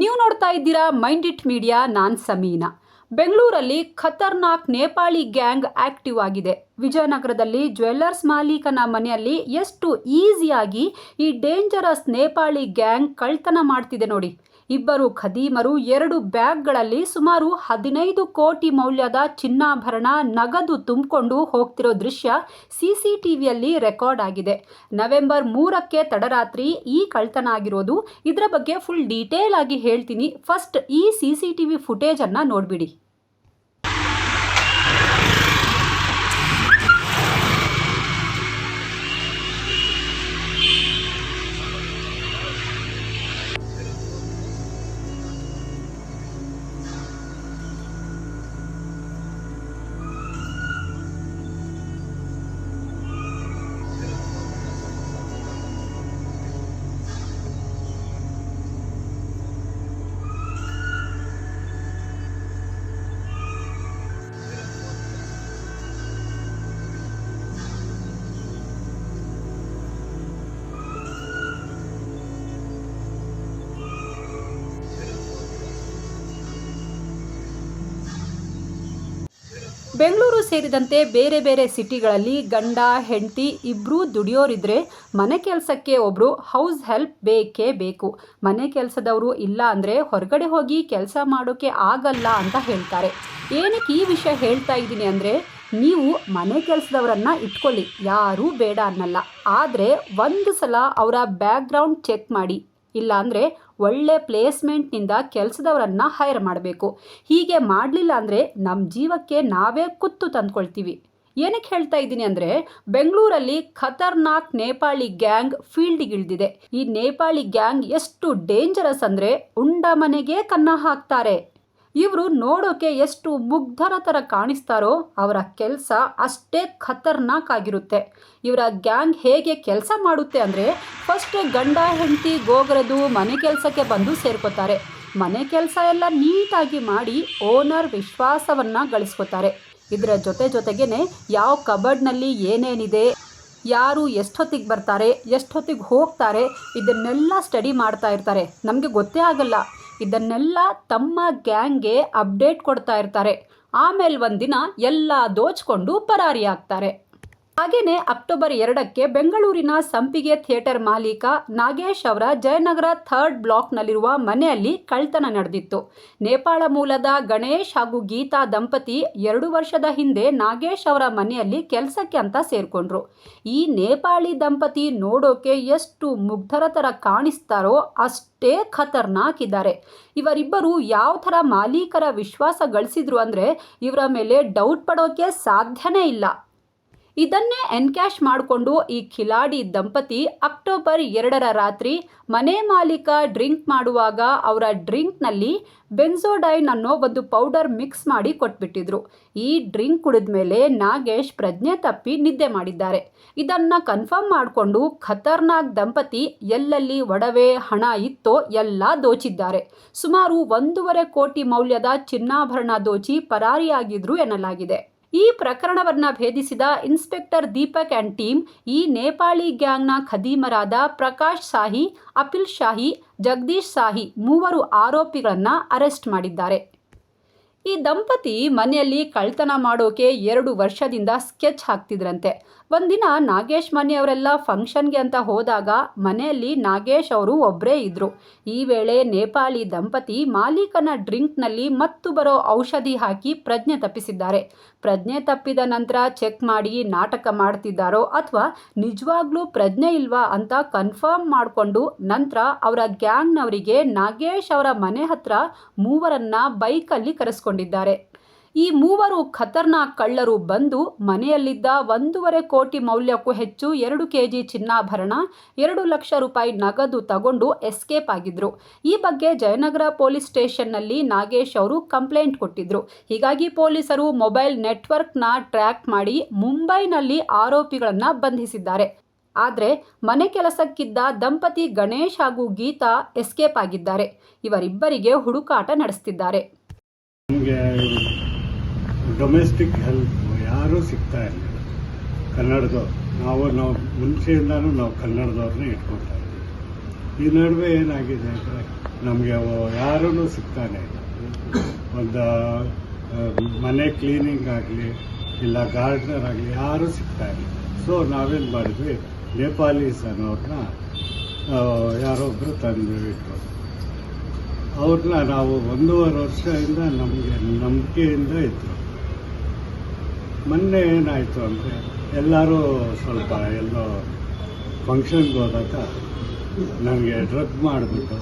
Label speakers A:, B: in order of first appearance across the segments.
A: ನೀವು ನೋಡ್ತಾ ಇದ್ದೀರಾ ಮೈಂಡ್ ಇಟ್ ಮೀಡಿಯಾ, ನಾನ್ ಸಮೀನಾ. ಬೆಂಗಳೂರಲ್ಲಿ ಖತರ್ನಾಕ್ ನೇಪಾಳಿ ಗ್ಯಾಂಗ್ ಆಕ್ಟಿವ್ ಆಗಿದೆ. ವಿಜಯನಗರದಲ್ಲಿ ಜ್ಯುವೆಲ್ಲರ್ಸ್ ಮಾಲೀಕನ ಮನೆಯಲ್ಲಿ ಎಷ್ಟು ಈಸಿಯಾಗಿ ಈ ಡೇಂಜರಸ್ ನೇಪಾಳಿ ಗ್ಯಾಂಗ್ ಕಳ್ತನ ಮಾಡ್ತಿದೆ ನೋಡಿ. ಇಬ್ಬರು ಖದೀಮರು ಎರಡು ಬ್ಯಾಗ್ಗಳಲ್ಲಿ ಸುಮಾರು ಹದಿನೈದು ಕೋಟಿ ಮೌಲ್ಯದ ಚಿನ್ನಾಭರಣ ನಗದು ತುಂಬಿಕೊಂಡು ಹೋಗ್ತಿರೋ ದೃಶ್ಯ ಸಿಸಿಟಿವಿಯಲ್ಲಿ ರೆಕಾರ್ಡ್ ಆಗಿದೆ. ನವೆಂಬರ್ ಮೂರಕ್ಕೆ ತಡರಾತ್ರಿ ಈ ಕಳ್ತನ ಆಗಿರೋದು. ಇದರ ಬಗ್ಗೆ ಫುಲ್ ಡೀಟೇಲ್ ಆಗಿ ಹೇಳ್ತೀನಿ. ಫಸ್ಟ್ ಈ ಸಿ ಸಿ ಟಿ ವಿ ಫುಟೇಜನ್ನು ನೋಡಿಬಿಡಿ. ಬೆಂಗಳೂರು ಸೇರಿದಂತೆ ಬೇರೆ ಬೇರೆ ಸಿಟಿಗಳಲ್ಲಿ ಗಂಡ, ಹೆಂಡತಿ ಇಬ್ಬರೂ ದುಡಿಯೋರಿದ್ರೆ ಮನೆ ಕೆಲಸಕ್ಕೆ ಒಬ್ಬರು ಹೌಸ್ ಹೆಲ್ಪ್ ಬೇಕೇ ಬೇಕು. ಮನೆ ಕೆಲಸದವರು ಇಲ್ಲ ಅಂದರೆ ಹೊರಗಡೆ ಹೋಗಿ ಕೆಲಸ ಮಾಡೋಕ್ಕೆ ಆಗಲ್ಲ ಅಂತ ಹೇಳ್ತಾರೆ. ಏನಕ್ಕೆ ಈ ವಿಷಯ ಹೇಳ್ತಾ ಇದ್ದೀನಿ ಅಂದರೆ ನೀವು ಮನೆ ಕೆಲಸದವರನ್ನ ಇಟ್ಕೊಳ್ಳಿ. ಯಾರೂ ಬೇಡ ಅನ್ನಲ್ಲ. ಆದರೆ ಒಂದು ಸಲ ಅವರ ಬ್ಯಾಕ್ಗ್ರೌಂಡ್ ಚೆಕ್ ಮಾಡಿ. ಇಲ್ಲಾಂದರೆ ಒಳ್ಳೆ ಪ್ಲೇಸ್ಮೆಂಟ್ನಿಂದ ಕೆಲಸದವರನ್ನ ಹೈರ್ ಮಾಡಬೇಕು. ಹೀಗೆ ಮಾಡಲಿಲ್ಲ ಅಂದರೆ ನಮ್ಮ ಜೀವಕ್ಕೆ ನಾವೇ ಕುತ್ತು ತಂದ್ಕೊಳ್ತೀವಿ. ಏನಕ್ಕೆ ಹೇಳ್ತಾ ಇದ್ದೀನಿ ಅಂದರೆ ಬೆಂಗಳೂರಲ್ಲಿ ಖತರ್ನಾಕ್ ನೇಪಾಳಿ ಗ್ಯಾಂಗ್ ಫೀಲ್ಡ್ಗಿಳಿದಿದೆ. ಈ ನೇಪಾಳಿ ಗ್ಯಾಂಗ್ ಎಷ್ಟು ಡೇಂಜರಸ್ ಅಂದರೆ ಉಂಡ ಮನೆಗೆ ಕನ್ನ ಹಾಕ್ತಾರೆ. ಇವರು ನೋಡೋಕೆ ಎಷ್ಟು ಮುಗ್ಧರ ಥರ ಕಾಣಿಸ್ತಾರೋ ಅವರ ಕೆಲಸ ಅಷ್ಟೇ ಖತರ್ನಾಕ್ ಆಗಿರುತ್ತೆ. ಇವರ ಗ್ಯಾಂಗ್ ಹೇಗೆ ಕೆಲಸ ಮಾಡುತ್ತೆ ಅಂದರೆ ಫಸ್ಟ್ ಗಂಡ, ಹೆಂಡತಿ, ಗೋಗರದು ಮನೆ ಕೆಲಸಕ್ಕೆ ಬಂದು ಸೇರ್ಕೋತಾರೆ. ಮನೆ ಕೆಲಸ ಎಲ್ಲ ನೀಟಾಗಿ ಮಾಡಿ ಓನರ್ ವಿಶ್ವಾಸವನ್ನು ಗಳಿಸ್ಕೋತಾರೆ. ಇದರ ಜೊತೆ ಜೊತೆಗೇನೆ ಯಾವ ಕಬರ್ಡ್ನಲ್ಲಿ ಏನೇನಿದೆ, ಯಾರು ಎಷ್ಟೊತ್ತಿಗೆ ಬರ್ತಾರೆ, ಎಷ್ಟೊತ್ತಿಗೆ ಹೋಗ್ತಾರೆ, ಇದನ್ನೆಲ್ಲ ಸ್ಟಡಿ ಮಾಡ್ತಾ ಇರ್ತಾರೆ. ನಮಗೆ ಗೊತ್ತೇ ಆಗಲ್ಲ. ಇದನ್ನೆಲ್ಲ ತಮ್ಮ ಗ್ಯಾಂಗ್ಗೆ ಅಪ್ಡೇಟ್ ಕೊಡ್ತಾ ಇರ್ತಾರೆ. ಆಮೇಲೆ ಒಂದಿನ ಎಲ್ಲ ದೋಚ್ಕೊಂಡು ಪರಾರಿ ಆಗ್ತಾರೆ ಹಾಗೆಯೇ ಅಕ್ಟೋಬರ್ ಎರಡಕ್ಕೆ ಬೆಂಗಳೂರಿನ ಸಂಪಿಗೆ ಥಿಯೇಟರ್ ಮಾಲೀಕ ನಾಗೇಶ್ ಅವರ ಜಯನಗರ ಥರ್ಡ್ ಬ್ಲಾಕ್ನಲ್ಲಿರುವ ಮನೆಯಲ್ಲಿ ಕಳ್ತನ ನಡೆದಿತ್ತು. ನೇಪಾಳ ಮೂಲದ ಗಣೇಶ್ ಹಾಗೂ ಗೀತಾ ದಂಪತಿ ಎರಡು ವರ್ಷದ ಹಿಂದೆ ನಾಗೇಶ್ ಅವರ ಮನೆಯಲ್ಲಿ ಕೆಲಸಕ್ಕೆ ಅಂತ ಸೇರಿಕೊಂಡ್ರು. ಈ ನೇಪಾಳಿ ದಂಪತಿ ನೋಡೋಕೆ ಎಷ್ಟು ಮುಗ್ಧರ ಥರ ಕಾಣಿಸ್ತಾರೋ ಅಷ್ಟೇ ಖತರ್ನಾಕ್ ಇದ್ದಾರೆ ಇವರಿಬ್ಬರು ಯಾವ ಥರ ಮಾಲೀಕರ ವಿಶ್ವಾಸ ಗಳಿಸಿದ್ರು ಅಂದರೆ ಇವರ ಮೇಲೆ ಡೌಟ್ ಪಡೋಕೆ ಸಾಧ್ಯನೇ ಇಲ್ಲ. ಇದನ್ನೇ ಎನ್ಕ್ಯಾಶ್ ಮಾಡಿಕೊಂಡು ಈ ಖಿಲಾಡಿ ದಂಪತಿ ಅಕ್ಟೋಬರ್ ಎರಡರ ರಾತ್ರಿ ಮನೆ ಮಾಲೀಕ ಡ್ರಿಂಕ್ ಮಾಡುವಾಗ ಅವರ ಡ್ರಿಂಕ್ನಲ್ಲಿ ಬೆನ್ಸೋಡೈನ್ ಅನ್ನೋ ಒಂದು ಪೌಡರ್ ಮಿಕ್ಸ್ ಮಾಡಿ ಕೊಟ್ಬಿಟ್ಟಿದ್ರು. ಈ ಡ್ರಿಂಕ್ ಕುಡಿದ ಮೇಲೆ ನಾಗೇಶ್ ಪ್ರಜ್ಞೆ ತಪ್ಪಿ ನಿದ್ದೆ ಮಾಡಿದ್ದಾರೆ. ಇದನ್ನು ಕನ್ಫರ್ಮ್ ಮಾಡಿಕೊಂಡು ಖತರ್ನಾಕ್ ದಂಪತಿ ಎಲ್ಲೆಲ್ಲಿ ಒಡವೆ, ಹಣ ಇತ್ತೋ ಎಲ್ಲ ದೋಚಿದ್ದಾರೆ. ಸುಮಾರು ಒಂದೂವರೆ ಕೋಟಿ ಮೌಲ್ಯದ ಚಿನ್ನಾಭರಣ ದೋಚಿ ಪರಾರಿಯಾಗಿದ್ರು ಎನ್ನಲಾಗಿದೆ. ಈ ಪ್ರಕರಣವನ್ನು ಭೇದಿಸಿದ ಇನ್ಸ್ಪೆಕ್ಟರ್ ದೀಪಕ್ ಆ್ಯಂಡ್ ಟೀಮ್, ಈ ನೇಪಾಳಿ ಗ್ಯಾಂಗ್ನ ಖದೀಮರಾದ ಪ್ರಕಾಶ್ ಸಾಹಿ, ಅಪಿಲ್ ಶಾಹಿ, ಜಗದೀಶ್ ಸಾಹಿ ಮೂವರು ಆರೋಪಿಗಳನ್ನು ಅರೆಸ್ಟ್ ಮಾಡಿದ್ದಾರೆ. ಈ ದಂಪತಿ ಮನೆಯಲ್ಲಿ ಕಳ್ತನ ಮಾಡೋಕೆ ಎರಡು ವರ್ಷದಿಂದ ಸ್ಕೆಚ್ ಹಾಕ್ತಿದ್ರಂತೆ. ಒಂದಿನ ನಾಗೇಶ್ ಮನೆಯವರೆಲ್ಲ ಫಂಕ್ಷನ್ಗೆ ಅಂತ ಹೋದಾಗ ಮನೆಯಲ್ಲಿ ನಾಗೇಶ್ ಅವರು ಒಬ್ಬರೇ ಇದ್ದರು ಈ ವೇಳೆ ನೇಪಾಳಿ ದಂಪತಿ ಮಾಲೀಕನ ಡ್ರಿಂಕ್ನಲ್ಲಿ ಮತ್ತು ಬರೋ ಔಷಧಿ ಹಾಕಿ ಪ್ರಜ್ಞೆ ತಪ್ಪಿಸಿದ್ದಾರೆ. ಪ್ರಜ್ಞೆ ತಪ್ಪಿದ ನಂತರ ಚೆಕ್ ಮಾಡಿ ನಾಟಕ ಮಾಡ್ತಿದ್ದಾರೋ ಅಥವಾ ನಿಜವಾಗ್ಲೂ ಪ್ರಜ್ಞೆ ಇಲ್ವಾ ಅಂತ ಕನ್ಫರ್ಮ್ ಮಾಡಿಕೊಂಡು ನಂತರ ಅವರ ಗ್ಯಾಂಗ್ನವರಿಗೆ ನಾಗೇಶ್ ಅವರ ಮನೆ ಹತ್ರ ಮೂವರನ್ನ ಬೈಕಲ್ಲಿ ಕರೆಸ್ಕೊಂಡಿದ್ದಾರೆ. ಈ ಮೂವರು ಖತರ್ನಾಕ್ ಕಳ್ಳರು ಬಂದು ಮನೆಯಲ್ಲಿದ್ದ ಒಂದೂವರೆ ಕೋಟಿ ಮೌಲ್ಯಕ್ಕೂ ಹೆಚ್ಚು ಎರಡು ಕೆಜಿ ಚಿನ್ನಾಭರಣ, ಎರಡು ಲಕ್ಷ ರೂಪಾಯಿ ನಗದು ತಗೊಂಡು ಎಸ್ಕೇಪ್ ಆಗಿದ್ರು. ಈ ಬಗ್ಗೆ ಜಯನಗರ ಪೊಲೀಸ್ ಸ್ಟೇಷನ್ನಲ್ಲಿ ನಾಗೇಶ್ ಅವರು ಕಂಪ್ಲೇಂಟ್ ಕೊಟ್ಟಿದ್ರು. ಹೀಗಾಗಿ ಪೊಲೀಸರು ಮೊಬೈಲ್ ನೆಟ್ವರ್ಕ್ನ ಟ್ರ್ಯಾಕ್ ಮಾಡಿ ಮುಂಬೈನಲ್ಲಿ ಆರೋಪಿಗಳನ್ನು ಬಂಧಿಸಿದ್ದಾರೆ. ಆದರೆ ಮನೆ ಕೆಲಸಕ್ಕಿದ್ದ ದಂಪತಿ ಗಣೇಶ್ ಹಾಗೂ ಗೀತಾ ಎಸ್ಕೇಪ್ ಆಗಿದ್ದಾರೆ. ಇವರಿಬ್ಬರಿಗೆ ಹುಡುಕಾಟ ನಡೆಸ್ತಿದ್ದಾರೆ.
B: ನಮಗೆ ಡೊಮೆಸ್ಟಿಕ್ ಹೆಲ್ಪ್ ಯಾರೂ ಸಿಗ್ತಾ ಇರಲಿಲ್ಲ ಕನ್ನಡದವ್ರು ನಾವು ನಾವು ಮುಂಚೆಯಿಂದನೂ ನಾವು ಕನ್ನಡದವ್ರನ್ನೇ ಇಟ್ಕೊಳ್ತಾ ಇದ್ದೀವಿ. ಈ ನಡುವೆ ಏನಾಗಿದೆ ಅಂದರೆ ನಮಗೆ ಯಾರೂ ಸಿಗ್ತಾನೆ ಇಲ್ಲ. ಒಂದು ಮನೆ ಕ್ಲೀನಿಂಗ್ ಆಗಲಿ, ಇಲ್ಲ ಗಾರ್ಡ್ನರ್ ಆಗಲಿ ಯಾರೂ ಸಿಗ್ತಾ ಇಲ್ಲ. ಸೊ ನಾವೇನು ಮಾಡಿದ್ವಿ? ನೇಪಾಲೀಸ್ ಅನ್ನೋರನ್ನ ಯಾರೊಬ್ಬರು ತಂದು ಅವ್ರನ್ನ ನಾವು ಒಂದೂವರೆ ವರ್ಷದಿಂದ ನಮಗೆ, ನಂಬಿಕೆಯಿಂದ ಇದ್ದರು ಮೊನ್ನೆ ಏನಾಯಿತು ಅಂದರೆ ಎಲ್ಲರೂ ಸ್ವಲ್ಪ ಎಲ್ಲೋ ಫಂಕ್ಷನ್ಗೆ ಹೋದಾಗ ನನಗೆ ಡ್ರಗ್ ಮಾಡಿಬಿಟ್ಟು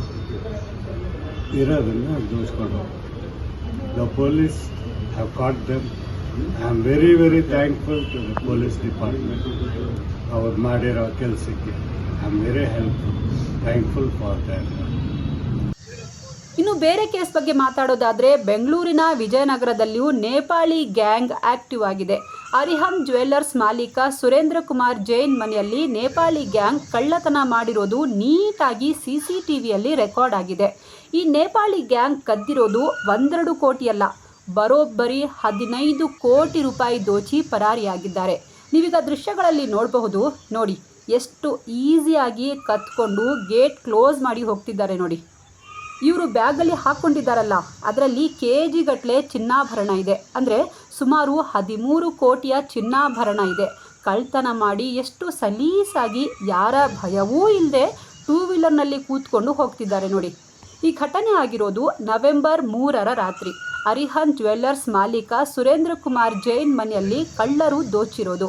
B: ಇರೋದನ್ನು ದೂಸ್ಕೊಂಡು the police have caught them I am very very thankful to the police department ಅವ್ರು ಮಾಡಿರೋ ಕೆಲಸಕ್ಕೆ I am very helpful thankful for that
A: ಇನ್ನು ಬೇರೆ ಕೇಸ್ ಬಗ್ಗೆ ಮಾತಾಡೋದಾದರೆ ಬೆಂಗಳೂರಿನ ವಿಜಯನಗರದಲ್ಲಿಯೂ ನೇಪಾಳಿ ಗ್ಯಾಂಗ್ ಆಕ್ಟಿವ್ ಆಗಿದೆ. ಅರಿಹಂ ಜ್ಯುವೆಲ್ಲರ್ಸ್ ಮಾಲೀಕ ಸುರೇಂದ್ರ ಕುಮಾರ್ ಜೈನ್ ಮನೆಯಲ್ಲಿ ನೇಪಾಳಿ ಗ್ಯಾಂಗ್ ಕಳ್ಳತನ ಮಾಡಿರೋದು ನೀಟಾಗಿ ಸಿ ಸಿ ಟಿ ವಿಯಲ್ಲಿ ರೆಕಾರ್ಡ್ ಆಗಿದೆ. ಈ ನೇಪಾಳಿ ಗ್ಯಾಂಗ್ ಕದ್ದಿರೋದು ಒಂದೆರಡು ಕೋಟಿಯಲ್ಲ ಬರೋಬ್ಬರಿ ಹದಿನೈದು ಕೋಟಿ ರೂಪಾಯಿ ದೋಚಿ ಪರಾರಿಯಾಗಿದ್ದಾರೆ. ನೀವೀಗ ದೃಶ್ಯಗಳಲ್ಲಿ ನೋಡಬಹುದು, ನೋಡಿ, ಎಷ್ಟು ಈಸಿಯಾಗಿ ಕತ್ಕೊಂಡು ಗೇಟ್ ಕ್ಲೋಸ್ ಮಾಡಿ ಹೋಗ್ತಿದ್ದಾರೆ ನೋಡಿ. ಇವರು ಬ್ಯಾಗಲ್ಲಿ ಹಾಕ್ಕೊಂಡಿದ್ದಾರಲ್ಲ, ಅದರಲ್ಲಿ ಕೆ ಜಿಗಟ್ಟಲೆ ಚಿನ್ನಾಭರಣ ಇದೆ. ಅಂದರೆ ಸುಮಾರು ಹದಿಮೂರು ಕೋಟಿಯ ಚಿನ್ನಾಭರಣ ಇದೆ. ಕಳ್ತನ ಮಾಡಿ ಎಷ್ಟು ಸಲೀಸಾಗಿ ಯಾರ ಭಯವೂ ಇಲ್ಲದೆ ಟೂ ವೀಲರ್ನಲ್ಲಿ ಕೂತ್ಕೊಂಡು ಹೋಗ್ತಿದ್ದಾರೆ ನೋಡಿ. ಈ ಘಟನೆ ಆಗಿರೋದು ನವೆಂಬರ್ ಮೂರರ ರಾತ್ರಿ. ಅರಿಹನ್ ಜ್ಯುವೆಲ್ಲರ್ಸ್ ಮಾಲೀಕ ಸುರೇಂದ್ರ ಕುಮಾರ್ ಜೈನ್ ಮನೆಯಲ್ಲಿ ಕಳ್ಳರು ದೋಚಿರೋದು.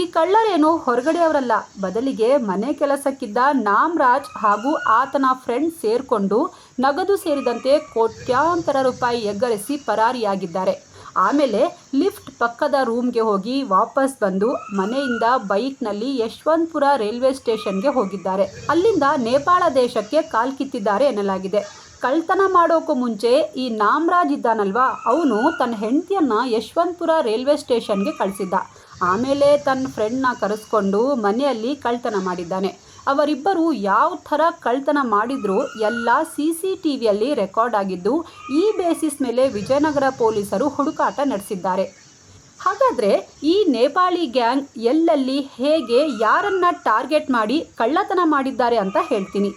A: ಈ ಕಳ್ಳರೇನು ಹೊರಗಡೆಯವರಲ್ಲ ಬದಲಿಗೆ ಮನೆ ಕೆಲಸಕ್ಕಿದ್ದ ನಾಮರಾಜ್ ಹಾಗೂ ಆತನ ಫ್ರೆಂಡ್ ಸೇರಿಕೊಂಡು ನಗದು ಸೇರಿದಂತೆ ಕೋಟ್ಯಾಂತರ ರೂಪಾಯಿ ಎಗ್ಗರಿಸಿ ಪರಾರಿಯಾಗಿದ್ದಾರೆ. ಆಮೇಲೆ ಲಿಫ್ಟ್ ಪಕ್ಕದ ರೂಮ್ಗೆ ಹೋಗಿ ವಾಪಸ್ ಬಂದು ಮನೆಯಿಂದ ಬೈಕ್ನಲ್ಲಿ ಯಶವಂತಪುರ ರೈಲ್ವೆ ಸ್ಟೇಷನ್ಗೆ ಹೋಗಿದ್ದಾರೆ. ಅಲ್ಲಿಂದ ನೇಪಾಳ ದೇಶಕ್ಕೆ ಕಾಲ್ಕಿತ್ತಿದ್ದಾರೆ ಎನ್ನಲಾಗಿದೆ. ಕಳ್ತನ ಮಾಡೋಕ್ಕೂ ಮುಂಚೆ ಈ ನಾಮರಾಜ್ ಇದ್ದಾನಲ್ವಾ? ಅವನು ತನ್ನ ಹೆಂಡತಿಯನ್ನ ಯಶವಂತಪುರ ರೈಲ್ವೆ ಸ್ಟೇಷನ್ಗೆ ಕಳಿಸಿದ್ದ. ಆಮೇಲೆ ತನ್ನ ಫ್ರೆಂಡ್ನ ಕರೆಸ್ಕೊಂಡು ಮನೆಯಲ್ಲಿ ಕಳ್ತನ ಮಾಡಿದ್ದಾನೆ. ಅವರಿಬ್ಬರು ಯಾವ ಥರ ಕಳ್ತನ ಮಾಡಿದ್ರು ಎಲ್ಲ ಸಿ ಸಿ ಟಿ ವಿಯಲ್ಲಿ ರೆಕಾರ್ಡ್ ಆಗಿದ್ದು, ಈ ಬೇಸಿಸ್ ಮೇಲೆ ವಿಜಯನಗರ ಪೊಲೀಸರು ಹುಡುಕಾಟ ನಡೆಸಿದ್ದಾರೆ. ಹಾಗಾದರೆ ಈ ನೇಪಾಳಿ ಗ್ಯಾಂಗ್ ಎಲ್ಲೆಲ್ಲಿ ಹೇಗೆ, ಯಾರನ್ನ ಟಾರ್ಗೆಟ್ ಮಾಡಿ ಕಳ್ಳತನ ಮಾಡಿದ್ದಾರೆ ಅಂತ ಹೇಳ್ತೀನಿ.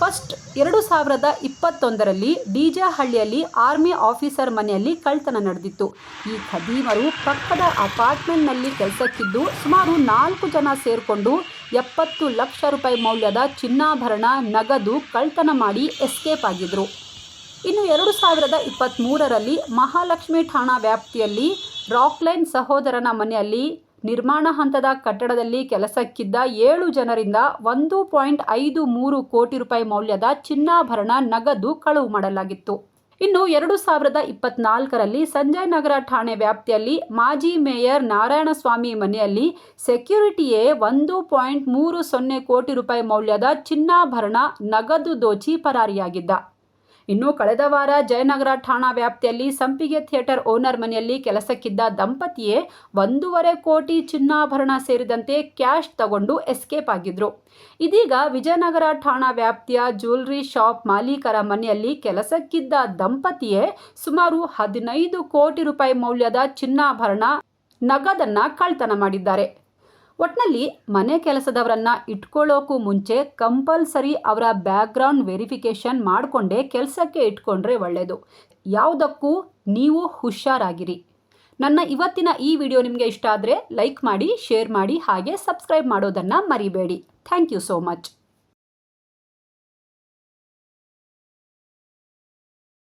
A: ಫಸ್ಟ್ ಎರಡು ಸಾವಿರದ ಇಪ್ಪತ್ತೊಂದರಲ್ಲಿ ಡಿಜಹಳ್ಳಿಯಲ್ಲಿ ಆರ್ಮಿ ಆಫೀಸರ್ ಮನೆಯಲ್ಲಿ ಕಳ್ತನ ನಡೆದಿತ್ತು. ಈ ಖದೀಮರು ಪಕ್ಕದ ಅಪಾರ್ಟ್ಮೆಂಟ್ನಲ್ಲಿ ಕೆಲಸಕ್ಕಿದ್ದು ಸುಮಾರು ನಾಲ್ಕು ಜನ ಸೇರಿಕೊಂಡು ಎಪ್ಪತ್ತು ಲಕ್ಷ ರೂಪಾಯಿ ಮೌಲ್ಯದ ಚಿನ್ನಾಭರಣ, ನಗದು ಕಳ್ತನ ಮಾಡಿ ಎಸ್ಕೇಪ್ ಆಗಿದ್ರು. ಇನ್ನು ಎರಡು ಸಾವಿರದ ಇಪ್ಪತ್ತ್ಮೂರರಲ್ಲಿ ಮಹಾಲಕ್ಷ್ಮಿ ಠಾಣಾ ವ್ಯಾಪ್ತಿಯಲ್ಲಿ ರಾಕ್ಲೈನ್ ಸಹೋದರನ ಮನೆಯಲ್ಲಿ ನಿರ್ಮಾಣ ಹಂತದ ಕಟ್ಟಡದಲ್ಲಿ ಕೆಲಸಕ್ಕಿದ್ದ ಏಳು ಜನರಿಂದ ಒಂದು ಪಾಯಿಂಟ್ ಐದು ಮೂರು ಕೋಟಿ ರೂಪಾಯಿ ಮೌಲ್ಯದ ಚಿನ್ನಾಭರಣ ನಗದು ಕಳವು ಮಾಡಲಾಗಿತ್ತು. ಇನ್ನು ಎರಡು ಸಾವಿರದ ಇಪ್ಪತ್ನಾಲ್ಕರಲ್ಲಿ ಸಂಜಯ್ ನಗರ ಠಾಣೆ ವ್ಯಾಪ್ತಿಯಲ್ಲಿ ಮಾಜಿ ಮೇಯರ್ ನಾರಾಯಣಸ್ವಾಮಿ ಮನೆಯಲ್ಲಿ ಸೆಕ್ಯೂರಿಟಿಯೇ ಒಂದು ಪಾಯಿಂಟ್ ಮೂರು ಸೊನ್ನೆ ಕೋಟಿ ರೂಪಾಯಿ ಮೌಲ್ಯದ ಚಿನ್ನಾಭರಣ ನಗದು ದೋಚಿ ಪರಾರಿಯಾಗಿದ್ದ. ಇನ್ನು ಕಳೆದ ವಾರ ಜಯನಗರ ಠಾಣಾ ವ್ಯಾಪ್ತಿಯಲ್ಲಿ ಸಂಪಿಗೆ ಥಿಯೇಟರ್ ಓನರ್ ಮನೆಯಲ್ಲಿ ಕೆಲಸಕ್ಕಿದ್ದ ದಂಪತಿಯೇ ಒಂದೂವರೆ ಕೋಟಿ ಚಿನ್ನಾಭರಣ ಸೇರಿದಂತೆ ಕ್ಯಾಶ್ ತಗೊಂಡು ಎಸ್ಕೇಪ್ ಆಗಿದ್ರು. ಇದೀಗ ವಿಜಯನಗರ ಠಾಣಾ ವ್ಯಾಪ್ತಿಯ ಜ್ಯುವೆಲ್ರಿ ಶಾಪ್ ಮಾಲೀಕರ ಮನೆಯಲ್ಲಿ ಕೆಲಸಕ್ಕಿದ್ದ ದಂಪತಿಯೇ ಸುಮಾರು ಹದಿನೈದು ಕೋಟಿ ರೂಪಾಯಿ ಮೌಲ್ಯದ ಚಿನ್ನಾಭರಣ, ನಗದನ್ನ ಕಳ್ತನ ಮಾಡಿದ್ದಾರೆ. ಒಟ್ನಲ್ಲಿ ಮನೆ ಕೆಲಸದವರನ್ನ ಇಟ್ಕೊಳ್ಳೋಕ್ಕೂ ಮುಂಚೆ ಕಂಪಲ್ಸರಿ ಅವರ ಬ್ಯಾಕ್ಗ್ರೌಂಡ್ ವೆರಿಫಿಕೇಷನ್ ಮಾಡಿಕೊಂಡೇ ಕೆಲಸಕ್ಕೆ ಇಟ್ಕೊಂಡ್ರೆ ಒಳ್ಳೆಯದು ಯಾವುದಕ್ಕೂ ನೀವು ಹುಷಾರಾಗಿರಿ. ನನ್ನ ಇವತ್ತಿನ ಈ ವಿಡಿಯೋ ನಿಮಗೆ ಇಷ್ಟ ಆದರೆ ಲೈಕ್ ಮಾಡಿ, ಶೇರ್ ಮಾಡಿ ಹಾಗೆ ಸಬ್ಸ್ಕ್ರೈಬ್ ಮಾಡೋದನ್ನು ಮರಿಬೇಡಿ. Thank you so much.